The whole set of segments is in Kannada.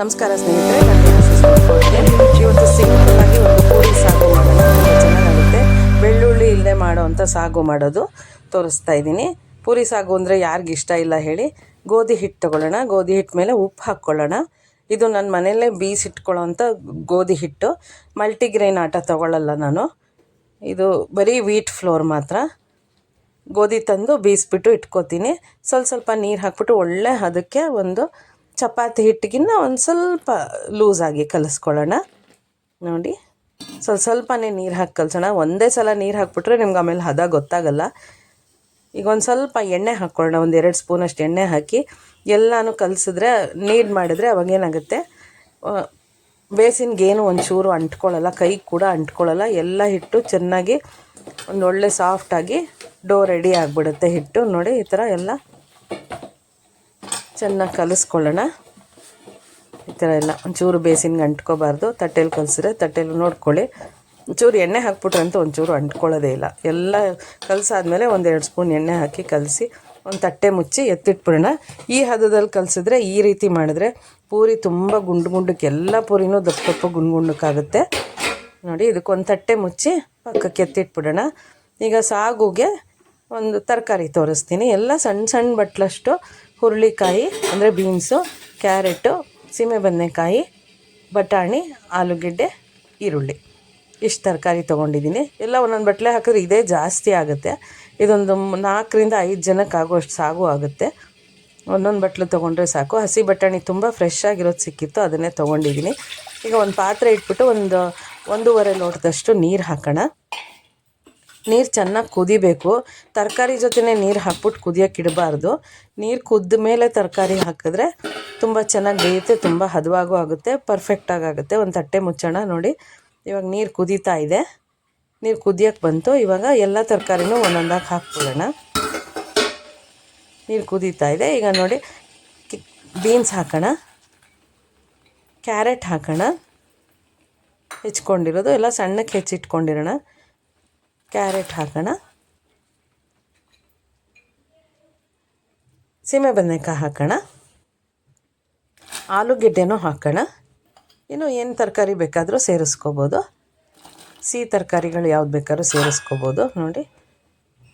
ನಮಸ್ಕಾರ ಸ್ನೇಹಿತರೆ ಇವತ್ತು ಸಿಂಪಲ್ ಆಗಿ ಒಂದು ಪೂರಿ ಸಾಗು ಮಾಡೋಣ ತುಂಬ ಚೆನ್ನಾಗಾಗುತ್ತೆ ಬೆಳ್ಳುಳ್ಳಿ ಇಲ್ಲದೆ ಮಾಡೋವಂಥ ಸಾಗು ಮಾಡೋದು ತೋರಿಸ್ತಾ ಇದ್ದೀನಿ. ಪೂರಿ ಸಾಗು ಅಂದರೆ ಯಾರಿಗೆ ಇಷ್ಟ ಇಲ್ಲ ಹೇಳಿ, ಗೋಧಿ ಹಿಟ್ಟು ತೊಗೊಳ್ಳೋಣ. ಗೋಧಿ ಹಿಟ್ಟು ಮೇಲೆ ಉಪ್ಪು ಹಾಕ್ಕೊಳ್ಳೋಣ. ಇದು ನನ್ನ ಮನೆಯಲ್ಲೇ ಬೀಸಿಟ್ಕೊಳ್ಳೋವಂಥ ಗೋಧಿ ಹಿಟ್ಟು. ಮಲ್ಟಿಗ್ರೇನ್ ಆಟ ತೊಗೊಳ್ಳಲ್ಲ ನಾನು. ಇದು ಬರೀ ವೀಟ್ ಫ್ಲೋರ್ ಮಾತ್ರ. ಗೋಧಿ ತಂದು ಬೀಸ್ಬಿಟ್ಟು ಇಟ್ಕೋತೀನಿ. ಸ್ವಲ್ಪ ಸ್ವಲ್ಪ ನೀರು ಹಾಕ್ಬಿಟ್ಟು ಒಳ್ಳೆ ಅದಕ್ಕೆ ಒಂದು ಚಪಾತಿ ಹಿಟ್ಟಿಗಿನ್ನ ಒಂದು ಸ್ವಲ್ಪ ಲೂಸಾಗಿ ಕಲಿಸ್ಕೊಳ್ಳೋಣ. ನೋಡಿ, ಸ್ವಲ್ಪ ಸ್ವಲ್ಪನೇ ನೀರು ಹಾಕಿ ಕಲಿಸೋಣ ಒಂದೇ ಸಲ ನೀರು ಹಾಕ್ಬಿಟ್ರೆ ನಿಮ್ಗೆ ಆಮೇಲೆ ಹದ ಗೊತ್ತಾಗಲ್ಲ. ಈಗ ಒಂದು ಸ್ವಲ್ಪ ಎಣ್ಣೆ ಹಾಕ್ಕೊಳ್ಳೋಣ. ಒಂದು ಎರಡು ಸ್ಪೂನಷ್ಟು ಎಣ್ಣೆ ಹಾಕಿ ಎಲ್ಲನೂ ಕಲಸಿದ್ರೆ ನೀಡ್ ಮಾಡಿದ್ರೆ ಅವಾಗೇನಾಗುತ್ತೆ ಬೇಸಿನ್ಗೇನು ಒಂಚೂರು ಅಂಟ್ಕೊಳ್ಳಲ್ಲ, ಕೈ ಕೂಡ ಅಂಟ್ಕೊಳ್ಳಲ್ಲ. ಎಲ್ಲ ಹಿಟ್ಟು ಚೆನ್ನಾಗಿ ಒಂದು ಒಳ್ಳೆ ಸಾಫ್ಟಾಗಿ ಡೋ ರೆಡಿ ಆಗಿಬಿಡುತ್ತೆ ಹಿಟ್ಟು. ನೋಡಿ, ಈ ಥರ ಎಲ್ಲ ಚೆನ್ನಾಗಿ ಕಲಿಸ್ಕೊಳ್ಳೋಣ. ಈ ಥರ ಎಲ್ಲ ಒಂಚೂರು ಬೇಸಿನ್ಗೆ ಅಂಟ್ಕೋಬಾರ್ದು. ತಟ್ಟೆಲಿ ಕಲಿಸಿದ್ರೆ ತಟ್ಟೆಲಿ ನೋಡ್ಕೊಳ್ಳಿ. ಒಂಚೂರು ಎಣ್ಣೆ ಹಾಕ್ಬಿಟ್ರೆ ಅಂತೂ ಒಂಚೂರು ಅಂಟ್ಕೊಳ್ಳೋದೇ ಇಲ್ಲ. ಎಲ್ಲ ಕಲಸಾದ್ಮೇಲೆ ಒಂದೆರಡು ಸ್ಪೂನ್ ಎಣ್ಣೆ ಹಾಕಿ ಕಲಸಿ ಒಂದು ತಟ್ಟೆ ಮುಚ್ಚಿ ಎತ್ತಿಟ್ಬಿಡೋಣ. ಈ ಹದದಲ್ಲಿ ಕಲಿಸಿದ್ರೆ ಈ ರೀತಿ ಮಾಡಿದ್ರೆ ಪೂರಿ ತುಂಬ ಗುಂಡು ಗುಂಡಕ್ಕೆ ಎಲ್ಲ ಪೂರಿನೂ ದಪ್ಪ ದಪ್ಪ ಗುಂಡು ಗುಂಡಕ್ಕಾಗುತ್ತೆ. ನೋಡಿ ಇದಕ್ಕೊಂದು ತಟ್ಟೆ ಮುಚ್ಚಿ ಪಕ್ಕಕ್ಕೆ ಎತ್ತಿಟ್ಬಿಡೋಣ. ಈಗ ಸಾಗುಗೆ ಒಂದು ತರಕಾರಿ ತೋರಿಸ್ತೀನಿ. ಎಲ್ಲ ಸಣ್ಣ ಸಣ್ಣ ಬಟ್ಲಷ್ಟು ಹುರುಳಿಕಾಯಿ, ಅಂದರೆ ಬೀನ್ಸು ಕ್ಯಾರೆಟು ಸೀಮೆ ಬದನೆಕಾಯಿ, ಬಟಾಣಿ, ಆಲೂಗೆಡ್ಡೆ, ಈರುಳ್ಳಿ. ಇಷ್ಟು ತರಕಾರಿ ತೊಗೊಂಡಿದ್ದೀನಿ. ಎಲ್ಲ ಒಂದೊಂದು ಬಟ್ಲೆ ಹಾಕಿದ್ರೆ ಇದೇ ಜಾಸ್ತಿ ಆಗುತ್ತೆ. ಇದೊಂದು ನಾಲ್ಕರಿಂದ ಐದು ಜನಕ್ಕೆ ಆಗುವಷ್ಟು ಸಾಗು ಆಗುತ್ತೆ. ಒಂದೊಂದು ಬಟ್ಲು ತೊಗೊಂಡ್ರೆ ಸಾಕು. ಹಸಿ ಬಟಾಣಿ ತುಂಬ ಫ್ರೆಶ್ ಆಗಿರೋದು ಸಿಕ್ಕಿತ್ತು, ಅದನ್ನೇ ತೊಗೊಂಡಿದ್ದೀನಿ. ಈಗ ಒಂದು ಪಾತ್ರೆ ಇಟ್ಬಿಟ್ಟು ಒಂದು, ಒಂದೂವರೆ ಲೋಟದಷ್ಟು ನೀರು ಹಾಕೋಣ. ನೀರು ಚೆನ್ನಾಗಿ ಕುದಿಬೇಕು. ತರಕಾರಿ ಜೊತೆನೇ ನೀರು ಹಾಕ್ಬಿಟ್ಟು ಕುದಿಯೋಕೆ ಇಡಬಾರ್ದು. ನೀರು ಕುದ್ದ ಮೇಲೆ ತರಕಾರಿ ಹಾಕಿದ್ರೆ ತುಂಬ ಚೆನ್ನಾಗಿ ಬೇಯುತ್ತೆ, ತುಂಬ ಹದವಾಗೂ ಆಗುತ್ತೆ ಪರ್ಫೆಕ್ಟಾಗಿ ಆಗುತ್ತೆ. ಒಂದು ತಟ್ಟೆ ಮುಚ್ಚೋಣ ನೋಡಿ. ಇವಾಗ ನೀರು ಕುದೀತಾ ಇದೆ. ನೀರು ಕುದಿಯೋಕ್ಕೆ ಬಂತು. ಇವಾಗ ಎಲ್ಲ ತರಕಾರಿನೂ ಒಂದೊಂದಾಗಿ ಹಾಕ್ಬಿಡೋಣ. ನೀರು ಕುದೀತಾ ಇದೆ. ಈಗ ನೋಡಿ ಬೀನ್ಸ್ ಹಾಕೋಣ. ಕ್ಯಾರೆಟ್ ಹಾಕೋಣ. ಹೆಚ್ಕೊಂಡಿರೋದು. ಎಲ್ಲ ಸಣ್ಣಕ್ಕೆ ಹೆಚ್ಚಿಟ್ಕೊಂಡಿರೋಣ. ಕ್ಯಾರೆಟ್ ಹಾಕೋಣ. ಸೀಮೆ ಬದನೆಕಾಯಿ ಹಾಕೋಣ. ಆಲೂಗೆಡ್ಡೆನೂ ಹಾಕೋಣ. ಇನ್ನು ಏನು ತರಕಾರಿ ಬೇಕಾದರೂ ಸೇರಿಸ್ಕೋಬೋದು. ಸಿಹಿ ತರಕಾರಿಗಳು ಯಾವ್ದು ಬೇಕಾದ್ರೂ ಸೇರಿಸ್ಕೋಬೋದು. ನೋಡಿ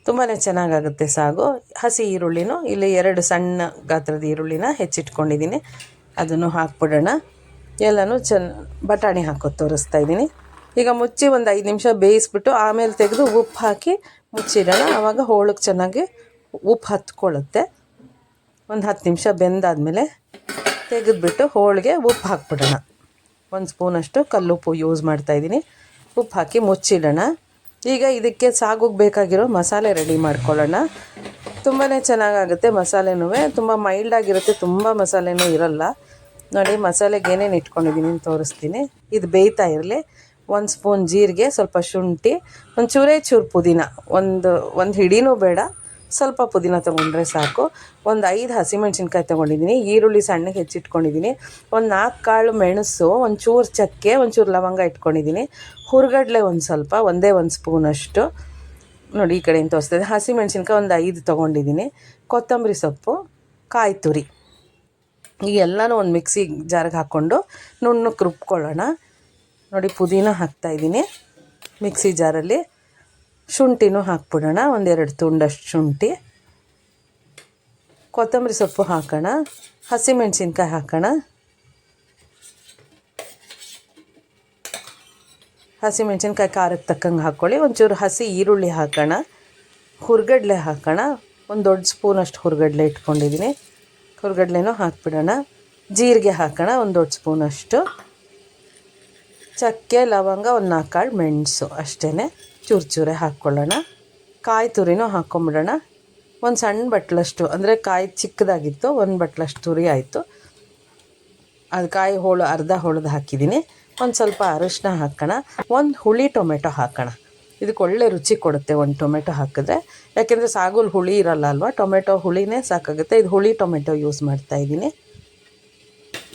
ತುಂಬಾ ಚೆನ್ನಾಗಾಗುತ್ತೆ ಸಾಗು. ಹಸಿ ಈರುಳ್ಳಿನೂ ಇಲ್ಲಿ ಎರಡು ಸಣ್ಣ ಗಾತ್ರದ ಈರುಳ್ಳಿನ ಹೆಚ್ಚಿಟ್ಕೊಂಡಿದ್ದೀನಿ. ಅದನ್ನು ಹಾಕ್ಬಿಡೋಣ. ಎಲ್ಲನೂ ಚೆನ್ನ ಬಟಾಣಿ ಹಾಕೋದು ತೋರಿಸ್ತಾ ಇದ್ದೀನಿ. ಈಗ ಮುಚ್ಚಿ ಒಂದು ಐದು ನಿಮಿಷ ಬೇಯಿಸ್ಬಿಟ್ಟು ಆಮೇಲೆ ತೆಗೆದು ಉಪ್ಪು ಹಾಕಿ ಮುಚ್ಚಿಡೋಣ. ಆವಾಗ ಹೋಳಿಗೆ ಚೆನ್ನಾಗಿ ಉಪ್ಪು ಹತ್ಕೊಳ್ಳುತ್ತೆ. ಒಂದು ಹತ್ತು ನಿಮಿಷ ಬೆಂದಾದಮೇಲೆ ತೆಗೆದ್ಬಿಟ್ಟು ಹೋಳಿಗೆ ಉಪ್ಪು ಹಾಕ್ಬಿಡೋಣ. ಒಂದು ಸ್ಪೂನಷ್ಟು ಕಲ್ಲುಪ್ಪು ಯೂಸ್ ಮಾಡ್ತಾಯಿದ್ದೀನಿ ಉಪ್ಪು ಹಾಕಿ ಮುಚ್ಚಿಡೋಣ. ಈಗ ಇದಕ್ಕೆ ಸಾಗುಗೆ ಬೇಕಾಗಿರೋ ಮಸಾಲೆ ರೆಡಿ ಮಾಡ್ಕೊಳ್ಳೋಣ. ತುಂಬಾ ಚೆನ್ನಾಗಾಗುತ್ತೆ ಮಸಾಲೆನೂ. ತುಂಬ ಮೈಲ್ಡ್ ಆಗಿರುತ್ತೆ, ತುಂಬ ಮಸಾಲೆನೂ ಇರಲ್ಲ. ನೋಡಿ ಮಸಾಲೆಗೆ ಏನೇನು ಇಟ್ಕೊಂಡಿದ್ದೀನಿ ತೋರಿಸ್ತೀನಿ. ಇದು ಬೇಯ್ತಾ ಇರಲಿ. ಒಂದು ಸ್ಪೂನ್ ಜೀರಿಗೆ, ಸ್ವಲ್ಪ ಶುಂಠಿ ಒಂದು ಚೂರೇ ಚೂರು ಪುದೀನ. ಒಂದು ಒಂದು ಹಿಡಿನೂ ಬೇಡ. ಸ್ವಲ್ಪ ಪುದೀನ ತೊಗೊಂಡ್ರೆ ಸಾಕು. ಒಂದು ಐದು ಹಸಿಮೆಣ್ಸಿನ್ಕಾಯಿ ತೊಗೊಂಡಿದ್ದೀನಿ ಈರುಳ್ಳಿ ಸಣ್ಣಗೆ ಹೆಚ್ಚಿಟ್ಕೊಂಡಿದ್ದೀನಿ ಒಂದು ನಾಲ್ಕು ಕಾಳು ಮೆಣಸು, ಒಂದು ಚೂರು ಚಕ್ಕೆ, ಒಂದು ಚೂರು ಲವಂಗ ಇಟ್ಕೊಂಡಿದ್ದೀನಿ ಹುರ್ಗಡ್ಲೆ ಒಂದು ಸ್ವಲ್ಪ, ಒಂದೇ ಒಂದು ಸ್ಪೂನಷ್ಟು ನೋಡಿ, ಈ ಕಡೆಯಿಂದ ತೋರಿಸ್ತದೆ ಹಸಿಮೆಣ್ಸಿನ್ಕಾಯಿ ಒಂದು ಐದು ತೊಗೊಂಡಿದ್ದೀನಿ ಕೊತ್ತಂಬರಿ ಸೊಪ್ಪು, ಕಾಯಿ ತುರಿ. ಈ ಎಲ್ಲನೂ ಒಂದು ಮಿಕ್ಸಿ ಜಾರಿಗೆ ಹಾಕ್ಕೊಂಡು ನುಣ್ಣಕ್ಕೆ ರುಬ್ಕೊಳ್ಳೋಣ. ನೋಡಿ ಪುದೀನ ಹಾಕ್ತಾಯಿದ್ದೀನಿ ಮಿಕ್ಸಿ ಜಾರಲ್ಲಿ ಶುಂಠಿನೂ ಹಾಕ್ಬಿಡೋಣ. ಒಂದೆರಡು ತುಂಡಷ್ಟು ಶುಂಠಿ. ಕೊತ್ತಂಬರಿ ಸೊಪ್ಪು ಹಾಕೋಣ. ಹಸಿಮೆಣ್ಸಿನ್ಕಾಯಿ ಹಾಕೋಣ. ಹಸಿಮೆಣ್ಸಿನ್ಕಾಯಿ ಖಾರಕ್ಕೆ ತಕ್ಕಂಗೆ ಹಾಕ್ಕೊಳ್ಳಿ ಒಂಚೂರು ಹಸಿ ಈರುಳ್ಳಿ ಹಾಕೋಣ. ಹುರ್ಗಡ್ಲೆ ಹಾಕೋಣ. ಒಂದು ದೊಡ್ಡ ಸ್ಪೂನಷ್ಟು ಹುರ್ಗಡ್ಲೆ ಇಟ್ಕೊಂಡಿದ್ದೀನಿ. ಹುರ್ಗಡ್ಲೆನೂ ಹಾಕ್ಬಿಡೋಣ. ಜೀರಿಗೆ ಹಾಕೋಣ. ಒಂದು ದೊಡ್ಡ ಸ್ಪೂನಷ್ಟು ಚಕ್ಕೆ, ಲವಂಗ ಒಂದು ನಾಲ್ಕು ಕಾಳು ಮೆಣಸು ಅಷ್ಟೇ ಚೂರು ಚೂರೆ ಹಾಕ್ಕೊಳ್ಳೋಣ. ಕಾಯಿ ತುರಿನೂ ಹಾಕ್ಕೊಂಬಿಡೋಣ ಒಂದು ಸಣ್ಣ ಬಟ್ಲಷ್ಟು, ಅಂದರೆ ಕಾಯಿ ಚಿಕ್ಕದಾಗಿತ್ತು, ಒಂದು ಬಟ್ಲಷ್ಟು ತುರಿ ಆಯಿತು. ಅದು ಕಾಯಿ ಹೋಳು, ಅರ್ಧ ಹೋಳ್ದು ಹಾಕಿದ್ದೀನಿ ಒಂದು ಸ್ವಲ್ಪ ಅರಿಶಿನ ಹಾಕೋಣ. ಒಂದು ಹುಳಿ ಟೊಮೆಟೊ ಹಾಕೋಣ. ಇದಕ್ಕೆ ಒಳ್ಳೆ ರುಚಿ ಕೊಡುತ್ತೆ ಒಂದು ಟೊಮೆಟೊ ಹಾಕಿದ್ರೆ. ಯಾಕೆಂದರೆ ಸಾಗುಲ್ ಹುಳಿ ಇರಲ್ಲ ಅಲ್ವಾ? ಟೊಮೆಟೊ ಹುಳಿನೇ ಸಾಕಾಗುತ್ತೆ. ಇದು ಹುಳಿ ಟೊಮೆಟೊ ಯೂಸ್ ಮಾಡ್ತಾಯಿದ್ದೀನಿ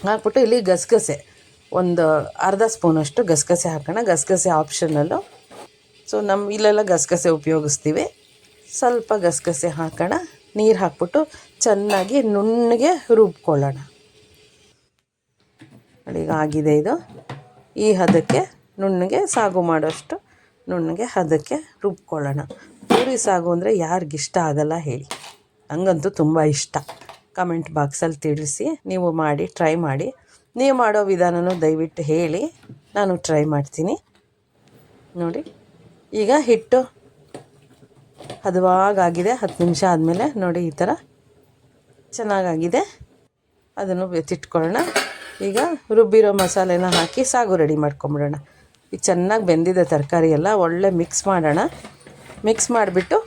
ಹಾಕ್ಬಿಟ್ಟು ಇಲ್ಲಿ ಗಸಗಸೆ. ಒಂದು ಅರ್ಧ ಸ್ಪೂನಷ್ಟು ಗಸಗಸೆ ಹಾಕೋಣ. ಗಸಗಸೆ ಆಪ್ಷನಲ್ಲು ಸೊ ನಮ್ಮ ಇಲ್ಲೆಲ್ಲ ಗಸಗಸೆ ಉಪಯೋಗಿಸ್ತೀವಿ. ಸ್ವಲ್ಪ ಗಸಗಸೆ ಹಾಕೋಣ. ನೀರು ಹಾಕ್ಬಿಟ್ಟು ಚೆನ್ನಾಗಿ ನುಣ್ಣಗೆ ರುಬ್ಕೊಳ್ಳೋಣ. ಅಡಿಗೆ ಆಗಿದೆ ಇದು. ಈ ಹದಕ್ಕೆ ನುಣ್ಣಗೆ ಸಾಗು ಮಾಡೋಷ್ಟು ನುಣ್ಣಗೆ ಹದಕ್ಕೆ ರುಬ್ಕೊಳ್ಳೋಣ. ಪೂರಿ ಸಾಗು ಅಂದರೆ ಯಾರಿಗಿಷ್ಟ ಆಗಲ್ಲ ಹೇಳಿ. ನನಗಂತೂ ತುಂಬ ಇಷ್ಟ. ಕಮೆಂಟ್ ಬಾಕ್ಸಲ್ಲಿ ತಿಳಿಸಿ. ನೀವು ಮಾಡಿ ಟ್ರೈ ಮಾಡಿ. ನೀವು ಮಾಡೋ ವಿಧಾನನೂ ದಯವಿಟ್ಟು ಹೇಳಿ. ನಾನು ಟ್ರೈ ಮಾಡ್ತೀನಿ. ನೋಡಿ, ಈಗ ಹಿಟ್ಟು ಹದವಾಗಾಗಿದೆ. ಹತ್ತು ನಿಮಿಷ ಆದಮೇಲೆ ನೋಡಿ ಈ ಥರ ಚೆನ್ನಾಗಾಗಿದೆ. ಅದನ್ನು ಎತ್ತಿಟ್ಕೊಳ್ಳೋಣ. ಈಗ ರುಬ್ಬಿರೋ ಮಸಾಲೆನ ಹಾಕಿ ಸಾಗು ರೆಡಿ ಮಾಡ್ಕೊಂಬಿಡೋಣ. ಈಗ ಚೆನ್ನಾಗಿ ಬೆಂದಿದೆ ತರಕಾರಿ ಎಲ್ಲ ಒಳ್ಳೆ ಮಿಕ್ಸ್ ಮಾಡೋಣ. ಮಿಕ್ಸ್ ಮಾಡಿಬಿಟ್ಟು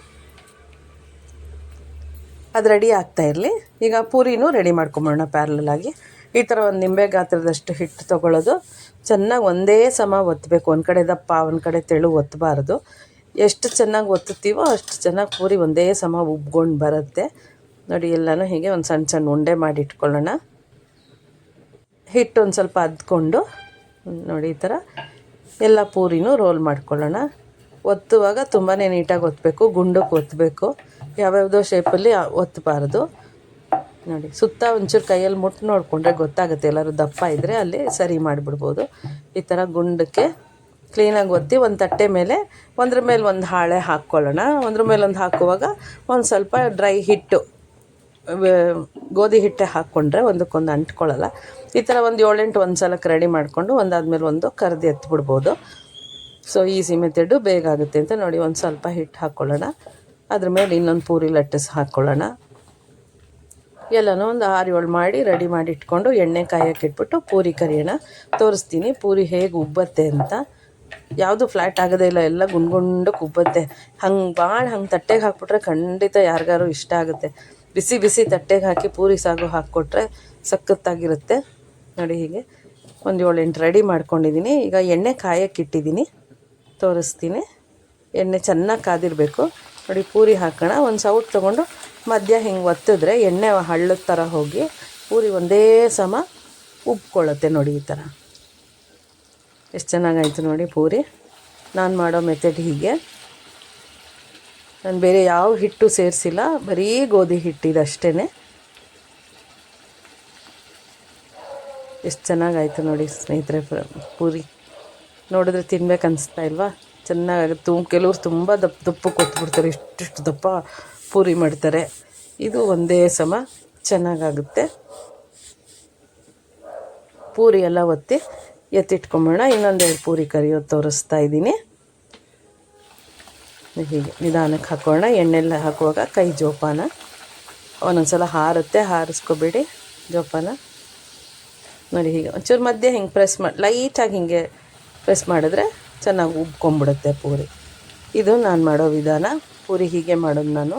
ಅದು ರೆಡಿ ಆಗ್ತಾ ಇರಲಿ. ಈಗ ಪೂರಿನೂ ರೆಡಿ ಮಾಡ್ಕೊಂಬಿಡೋಣ ಪ್ಯಾರಲಾಗಿ ಈ ಥರ ಒಂದು ನಿಂಬೆ ಗಾತ್ರದಷ್ಟು ಹಿಟ್ಟು ತೊಗೊಳ್ಳೋದು. ಚೆನ್ನಾಗಿ ಒಂದೇ ಸಮ ಒತ್ತಬೇಕು ಒಂದು ಕಡೆ ದಪ್ಪ, ಒಂದು ಕಡೆ ತೆಳು ಒತ್ತಬಾರ್ದು ಎಷ್ಟು ಚೆನ್ನಾಗಿ ಒತ್ತುತ್ತೀವೋ ಅಷ್ಟು ಚೆನ್ನಾಗಿ ಪೂರಿ ಒಂದೇ ಸಮ ಉಬ್ಕೊಂಡು ಬರುತ್ತೆ. ನೋಡಿ, ಎಲ್ಲನೂ ಹೀಗೆ ಒಂದು ಸಣ್ಣ ಸಣ್ಣ ಉಂಡೆ ಮಾಡಿ ಇಟ್ಕೊಳ್ಳೋಣ. ಹಿಟ್ಟು ಒಂದು ಸ್ವಲ್ಪ ಅದ್ಕೊಂಡು, ನೋಡಿ, ಈ ಥರ ಎಲ್ಲ ಪೂರಿನೂ ರೋಲ್ ಮಾಡ್ಕೊಳ್ಳೋಣ. ಒತ್ತುವಾಗ ತುಂಬಾ ನೀಟಾಗಿ ಒತ್ತಬೇಕು ಗುಂಡಕ್ಕೆ ಒತ್ತಬೇಕು ಯಾವ್ಯಾವುದೋ ಶೇಪಲ್ಲಿ ಒತ್ತಬಾರ್ದು ನೋಡಿ, ಸುತ್ತ ಒಂಚೂರು ಕೈಯಲ್ಲಿ ಮುಟ್ಟು ನೋಡಿಕೊಂಡ್ರೆ ಗೊತ್ತಾಗುತ್ತೆ. ಎಲ್ಲರೂ ದಪ್ಪ ಇದ್ದರೆ ಅಲ್ಲಿ ಸರಿ ಮಾಡಿಬಿಡ್ಬೋದು. ಈ ಥರ ಗುಂಡಕ್ಕೆ ಕ್ಲೀನಾಗಿ ಒತ್ತಿ ಒಂದು ತಟ್ಟೆ ಮೇಲೆ ಒಂದ್ರ ಮೇಲೆ ಒಂದು ಹಾಳೆ ಹಾಕ್ಕೊಳ್ಳೋಣ. ಒಂದ್ರ ಮೇಲೆ ಒಂದು ಹಾಕುವಾಗ ಒಂದು ಸ್ವಲ್ಪ ಡ್ರೈ ಹಿಟ್ಟು ಗೋಧಿ ಹಿಟ್ಟೆ ಹಾಕ್ಕೊಂಡ್ರೆ ಒಂದಕ್ಕೊಂದು ಅಂಟ್ಕೊಳ್ಳಲ್ಲ. ಈ ಥರ ಒಂದು ಏಳೆಂಟು ಒಂದು ಸಲಕ್ಕೆ ರೆಡಿ ಮಾಡಿಕೊಂಡು ಒಂದಾದ್ಮೇಲೆ ಒಂದು ಕರೆದು ಎತ್ಬಿಡ್ಬೋದು. ಸೊ ಈಸಿ ಮೆಥಡು ಬೇಗ ಆಗುತ್ತೆ ಅಂತ ನೋಡಿ, ಒಂದು ಸ್ವಲ್ಪ ಹಿಟ್ಟು ಹಾಕ್ಕೊಳ್ಳೋಣ. ಅದ್ರ ಮೇಲೆ ಇನ್ನೊಂದು ಪೂರಿ ಲಟ್ಟಿಸಿ ಹಾಕ್ಕೊಳ್ಳೋಣ. ಎಲ್ಲನೂ ಒಂದು ಆರು ಏಳು ಮಾಡಿ ರೆಡಿ ಮಾಡಿ ಇಟ್ಕೊಂಡು ಎಣ್ಣೆ ಕಾಯಕ್ಕೆ ಇಟ್ಬಿಟ್ಟು ಪೂರಿ ಕರಿಯೋಣ. ತೋರಿಸ್ತೀನಿ ಪೂರಿ ಹೇಗೆ ಉಬ್ಬತ್ತೆ ಅಂತ. ಯಾವುದು ಫ್ಲ್ಯಾಟ್ ಆಗೋದೇ ಇಲ್ಲ, ಎಲ್ಲ ಗುಂಡ್ಗುಂಡಕ್ಕೆ ಉಬ್ಬತ್ತೆ. ಹಂಗೆ ಭಾಳ ಹಂಗೆ ತಟ್ಟೆಗೆ ಹಾಕ್ಬಿಟ್ರೆ ಖಂಡಿತ ಯಾರಿಗಾರು ಇಷ್ಟ ಆಗುತ್ತೆ. ಬಿಸಿ ಬಿಸಿ ತಟ್ಟೆಗೆ ಹಾಕಿ ಪೂರಿ ಸಾಗು ಹಾಕ್ಕೊಟ್ರೆ ಸಖತ್ತಾಗಿರುತ್ತೆ. ನೋಡಿ ಹೀಗೆ ಒಂದು ಏಳು ಎಂಟು ರೆಡಿ ಮಾಡ್ಕೊಂಡಿದ್ದೀನಿ ಈಗ ಎಣ್ಣೆ ಕಾಯಕ್ಕೆ ಇಟ್ಟಿದ್ದೀನಿ ತೋರಿಸ್ತೀನಿ. ಎಣ್ಣೆ ಚೆನ್ನಾಗಿ ಕಾದಿರಬೇಕು. ನೋಡಿ, ಪೂರಿ ಹಾಕೋಣ. ಒಂದು ಸೌಟ್ ತೊಗೊಂಡು ಮಧ್ಯ ಹಿಂಗೆ ಒತ್ತಿದ್ರೆ ಎಣ್ಣೆ ಹಳ್ಳದ ಥರ ಹೋಗಿ ಪೂರಿ ಒಂದೇ ಸಮ ಉಬ್ಕೊಳ್ಳುತ್ತೆ ನೋಡಿ ಈ ಥರ ಎಷ್ಟು ಚೆನ್ನಾಗಾಯಿತು ನೋಡಿ ಪೂರಿ. ನಾನು ಮಾಡೋ ಮೆಥಡ್ ಹೀಗೆ. ನಾನು ಬೇರೆ ಯಾವ ಹಿಟ್ಟು ಸೇರಿಸಿಲ್ಲ. ಬರೀ ಗೋಧಿ ಹಿಟ್ಟಿದಷ್ಟೇ ಎಷ್ಟು ಚೆನ್ನಾಗಾಯಿತು ನೋಡಿ ಸ್ನೇಹಿತರೆ, ಪೂರಿ. ನೋಡಿದ್ರೆ ತಿನ್ಬೇಕು ಅನಿಸ್ತಾ ಇಲ್ವಾ? ಚೆನ್ನಾಗಾಗುತ್ತೆ ತುಂಬ ಕೆಲವ್ರು ತುಂಬ ದಪ್ಪ ದಪ್ಪ ಕೊಟ್ಬಿಡ್ತಾರೆ, ಇಷ್ಟಿಷ್ಟು ದಪ್ಪ ಪೂರಿ ಮಾಡ್ತಾರೆ. ಇದು ಒಂದೇ ಸಮ ಚೆನ್ನಾಗಾಗುತ್ತೆ. ಪೂರಿ ಎಲ್ಲ ಒತ್ತಿ ಎತ್ತಿಟ್ಕೊಂಬೋಣ ಇನ್ನೊಂದೆರಡು ಪೂರಿ ಕರಿಯೋದು ತೋರಿಸ್ತಾ ಇದ್ದೀನಿ. ಹೀಗೆ ನಿಧಾನಕ್ಕೆ ಹಾಕೋಣ. ಎಣ್ಣೆಲ್ಲ ಹಾಕುವಾಗ ಕೈ ಜೋಪಾನ. ಒಂದೊಂದು ಸಲ ಹಾರುತ್ತೆ, ಹಾರಿಸ್ಕೋಬೇಡಿ ಜೋಪಾನ. ನೋಡಿ ಹೀಗೆ. ಒಂಚೂರು ಮಧ್ಯೆ ಹಿಂಗೆ ಪ್ರೆಸ್ ಮಾಡಿ ಲೈಟಾಗಿ ಹಿಂಗೆ ಪ್ರೆಸ್ ಮಾಡಿದ್ರೆ ಚೆನ್ನಾಗಿ ಉಬ್ಕೊಂಬಿಡುತ್ತೆ ಪೂರಿ. ಇದು ನಾನು ಮಾಡೋ ವಿಧಾನ. ಪೂರಿ ಹೀಗೆ ಮಾಡೋದು ನಾನು.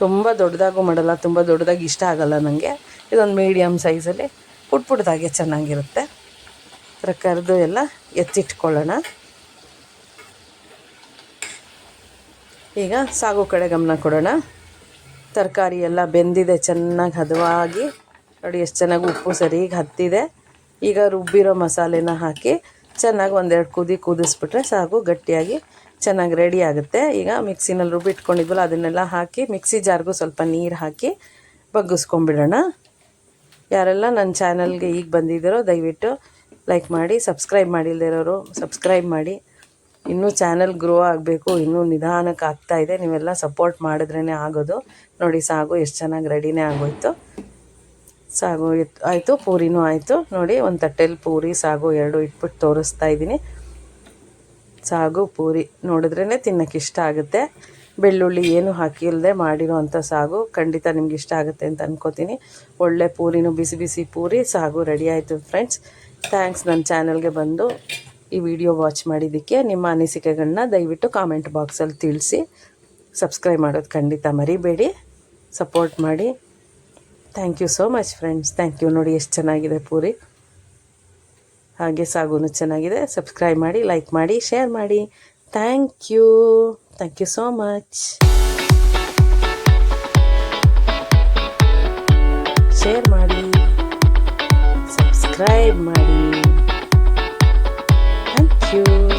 ತುಂಬ ದೊಡ್ಡದಾಗೂ ಮಾಡಲ್ಲ, ತುಂಬ ದೊಡ್ಡದಾಗಿ ಇಷ್ಟ ಆಗಲ್ಲ ನನಗೆ ಇದೊಂದು ಮೀಡಿಯಮ್ ಸೈಜಲ್ಲಿ ಪುಟ್ ಪುಟ್ಟದಾಗೆ ಚೆನ್ನಾಗಿರುತ್ತೆ. ಥರ ಕರೆದು ಎಲ್ಲ ಎತ್ತಿಟ್ಕೊಳ್ಳೋಣ. ಈಗ ಸಾಗು ಕಡೆ ಗಮನ ಕೊಡೋಣ. ತರಕಾರಿ ಎಲ್ಲ ಬೆಂದಿದೆ, ಚೆನ್ನಾಗಿ ಹದವಾಗಿ. ನೋಡಿ, ಎಷ್ಟು ಚೆನ್ನಾಗಿ ಉಪ್ಪು ಸರಿಗೆ ಹತ್ತಿದೆ. ಈಗ ರುಬ್ಬಿರೋ ಮಸಾಲೆನ ಹಾಕಿ ಚೆನ್ನಾಗಿ ಒಂದೆರಡು ಕುದಿ ಕುದಿಸ್ಬಿಟ್ರೆ ಸಾಕು ಗಟ್ಟಿಯಾಗಿ ಚೆನ್ನಾಗಿ ರೆಡಿ ಆಗುತ್ತೆ. ಈಗ ಮಿಕ್ಸಿನಲ್ಲಿ ರುಬ್ಬಿಟ್ಕೊಂಡಿದ್ವಲ್ಲ ಅದನ್ನೆಲ್ಲ ಹಾಕಿ ಮಿಕ್ಸಿ ಜಾರ್ಗೂ ಸ್ವಲ್ಪ ನೀರು ಹಾಕಿ ಬಗ್ಗಿಸ್ಕೊಂಬಿಡೋಣ ಯಾರೆಲ್ಲ ನನ್ನ ಚಾನಲ್ಗೆ ಈಗ ಬಂದಿದ್ದೀರೋ, ದಯವಿಟ್ಟು ಲೈಕ್ ಮಾಡಿ ಸಬ್ಸ್ಕ್ರೈಬ್ ಮಾಡಿಲ್ದಿರೋರು ಸಬ್ಸ್ಕ್ರೈಬ್ ಮಾಡಿ. ಇನ್ನೂ ಚಾನಲ್ ಗ್ರೋ ಆಗಬೇಕು, ಇನ್ನೂ ನಿಧಾನಕ್ಕೆ ಆಗ್ತಾಯಿದೆ ನೀವೆಲ್ಲ ಸಪೋರ್ಟ್ ಮಾಡಿದ್ರೇ ಆಗೋದು. ನೋಡಿ ಸಾಗು, ಎಷ್ಟು ಚೆನ್ನಾಗಿ ರೆಡಿನೇ ಆಗೋಯ್ತು. ಸಾಗು ಇತ್ತು ಆಯಿತು, ಪೂರಿನೂ ಆಯಿತು. ನೋಡಿ, ಒಂದು ತಟ್ಟೆಲಿ ಪೂರಿ, ಸಾಗು ಎರಡು ಇಟ್ಬಿಟ್ಟು ತೋರಿಸ್ತಾ ಇದ್ದೀನಿ. ಸಾಗು, ಪೂರಿ ನೋಡಿದ್ರೇ ತಿನ್ನೋಕೆ ಇಷ್ಟ ಆಗುತ್ತೆ. ಬೆಳ್ಳುಳ್ಳಿ ಏನು ಹಾಕಿಲ್ಲದೆ ಮಾಡಿರೋವಂಥ ಸಾಗು ಖಂಡಿತ ನಿಮ್ಗೆ ಇಷ್ಟ ಆಗುತ್ತೆ ಅಂತ ಅನ್ಕೋತೀನಿ. ಒಳ್ಳೆ ಪೂರಿನೂ ಬಿಸಿ ಬಿಸಿ ಪೂರಿ, ಸಾಗು ರೆಡಿ ಆಯಿತು ಫ್ರೆಂಡ್ಸ್ ಥ್ಯಾಂಕ್ಸ್ ನನ್ನ ಚಾನಲ್ಗೆ ಬಂದು ಈ ವಿಡಿಯೋ ವಾಚ್ ಮಾಡಿದ್ದಕ್ಕೆ. ನಿಮ್ಮ ಅನಿಸಿಕೆಗಳನ್ನ ದಯವಿಟ್ಟು ಕಾಮೆಂಟ್ ಬಾಕ್ಸಲ್ಲಿ ತಿಳಿಸಿ. ಸಬ್ಸ್ಕ್ರೈಬ್ ಮಾಡೋದು ಖಂಡಿತ ಮರಿಬೇಡಿ. ಸಪೋರ್ಟ್ ಮಾಡಿ. Thank you so much friends thank you ನೋಡಿ ಎಷ್ಟು ಚೆನ್ನಾಗಿದೆ ಪೂರಿ. ಹಾಗೆ ಸಾಗುನು ಚೆನ್ನಾಗಿದೆ. ಸಬ್ಸ್ಕ್ರೈಬ್ ಮಾಡಿ ಲೈಕ್ ಮಾಡಿ ಶೇರ್ ಮಾಡಿ. Thank you thank you so much share ಮಾಡಿ. ಸಬ್ಸ್ಕ್ರೈಬ್ ಮಾಡಿ. Thank you